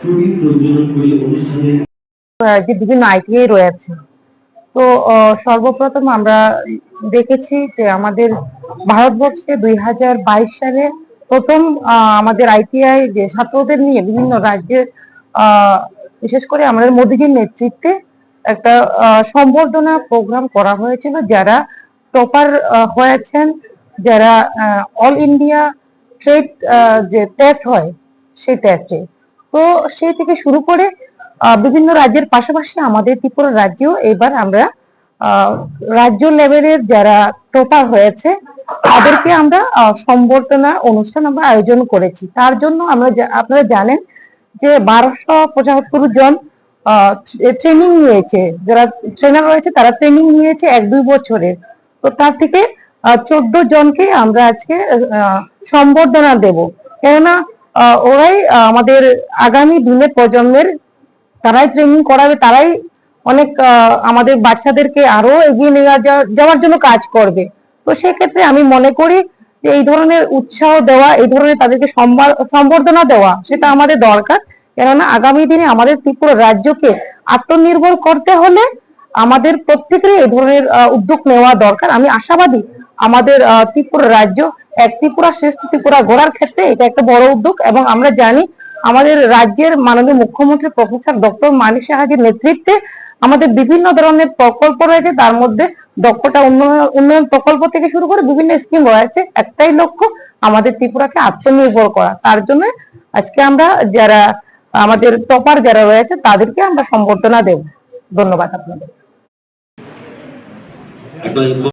প্রদীপ প্রজ্বলন করে অনুষ্ঠানে যে বিভিন্ন আইটিআই রয়েছে তো সর্বপ্রথম আমরা দেখেছি যে আমাদের ভারতবর্ষে দুই হাজার বাইশ সালে প্রথম আমাদের আইটিআই যে ছাত্রদের নিয়ে বিভিন্ন রাজ্যের বিশেষ করে আমাদের মোদীজির নেতৃত্বে একটা সম্বর্ধনা প্রোগ্রাম করা হয়েছিল যারা টপার হয়েছেন যারা অল ইন্ডিয়া ট্রেড যে টেস্ট হয়, সেই টেস্টে তো সেই থেকে শুরু করে বিভিন্ন রাজ্যের পাশাপাশি আমাদের ত্রিপুরা রাজ্যেও এবার আমরা রাজ্য লেভেলের যারা টপার হয়েছে, তাদেরকে আমরা সম্বর্ধনা অনুষ্ঠান আমরা আয়োজন করেছি। তার জন্য আমরা আপনারা জানেন যে বারোশো পঁচাত্তর জন ট্রেনিং নিয়েছে। যারা ট্রেনার রয়েছে তারা ট্রেনিং নিয়েছে এক দুই বছরের। তো তার থেকে চোদ্দ জনকে আমরা আজকে সম্বর্ধনা দেব। কেননা ওরাই আমাদের আগামী দিনে প্রজন্মের তারাই ট্রেনিং করাবে, তারাই অনেক আমাদের বাচ্চাদেরকে আরও এগিয়ে নিয়ে যাওয়া- যাওয়ার জন্য কাজ করবে। তো সেক্ষেত্রে আমি মনে করি যে এই ধরনের উৎসাহ দেওয়া, এই ধরনের তাদেরকে সম্বর্ধনা দেওয়া, সেটা আমাদের দরকার। কেননা আগামী দিনে আমাদের ত্রিপুরা রাজ্যকে আত্মনির্ভর করতে হলে আমাদের প্রত্যেকেরই এই ধরনের উদ্যোগ নেওয়া দরকার। আমি আশাবাদী আমাদের ত্রিপুরা রাজ্য এক ত্রিপুরা শ্রেষ্ঠ ত্রিপুরা গড়ার ক্ষেত্রে এটা একটা বড় উদ্যোগ এবং আমরা জানি আমাদের রাজ্যের মাননীয় মুখ্যমন্ত্রী প্রফেসর ডক্টর মানিক সাহাজির নেতৃত্বে আমাদের বিভিন্ন ধরনের প্রকল্প রয়েছে। তার মধ্যে দক্ষতা উন্নয়ন প্রকল্প থেকে শুরু করে বিভিন্ন স্কিম রয়েছে। একটাই লক্ষ্য, আমাদের ত্রিপুরাকে আত্মনির্ভর করা। তার জন্য আজকে আমরা যারা, আমাদের টপার যারা রয়েছে, তাদেরকে আমরা সম্বর্ধনা দেব। ধন্যবাদ আপনাদের